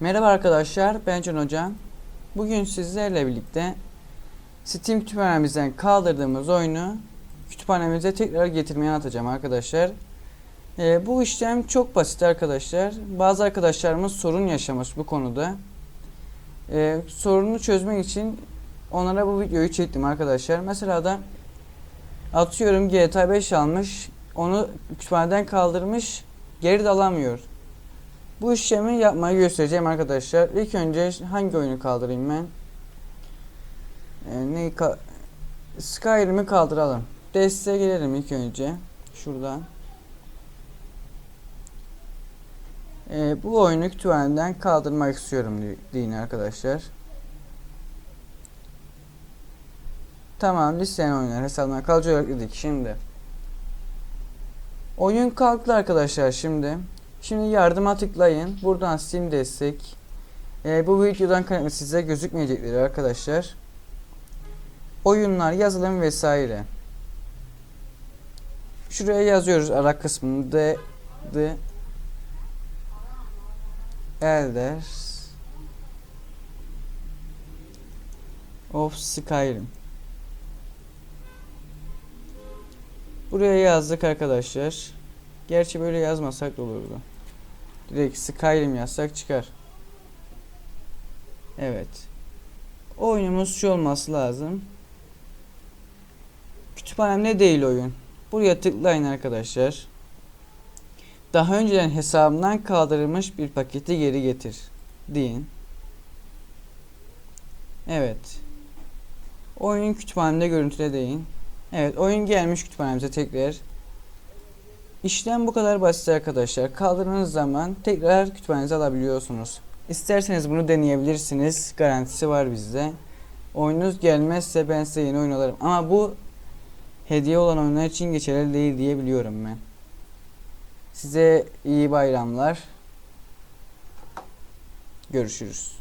Merhaba arkadaşlar, ben Can Hoca. Bugün sizlerle birlikte Steam kütüphanemizden kaldırdığımız oyunu kütüphanemize tekrar getirmeyi anlatacağım arkadaşlar. Ee, bu işlem çok basit arkadaşlar. Bazı arkadaşlarımız sorun yaşamış bu konuda. Ee, sorunu çözmek için onlara bu videoyu çektim arkadaşlar. Mesela da atıyorum GTA 5 almış, onu kütüphaneden kaldırmış, geri de alamıyor. Bu işlemi yapmayı göstereceğim arkadaşlar. İlk önce hangi oyunu kaldırayım ben? Ee, neyi ka Skyrim'i kaldıralım. Desteğe gelelim ilk önce. Şuradan. Ee, bu oyunu kütüphaneden kaldırmak istiyorum deyin arkadaşlar. Tamam listeyen oyunlar hesabına kalıcı olarak dedik şimdi. Oyun kalktı arkadaşlar şimdi. Şimdi yardıma tıklayın. Buradan Steam destek. Ee, bu videodan kaynaklı size gözükmeyecekleri arkadaşlar. Oyunlar, yazılım vesaire. Şuraya yazıyoruz ara kısmını. The, the Elder of Skyrim. Buraya yazdık arkadaşlar. Gerçi böyle yazmasak da olurdu. Direkt Skyrim yazsak çıkar. Evet. Oyunumuz şu olması lazım. Kütüphanemde değil oyun. Buraya tıklayın arkadaşlar. Daha önceden hesabımdan kaldırılmış bir paketi geri getir. Deyin. Evet. Oyun kütüphanemde görüntüle deyin. Evet oyun gelmiş kütüphanemize tekrar. İşlem bu kadar basit arkadaşlar. Kaldırdığınız zaman tekrar kütüphanenize alabiliyorsunuz. İsterseniz bunu deneyebilirsiniz. Garantisi var bizde. Oyununuz gelmezse ben size yeni oyun alırım. Ama bu hediye olan oyunlar için geçerli değil diye biliyorum ben. Size iyi bayramlar. Görüşürüz.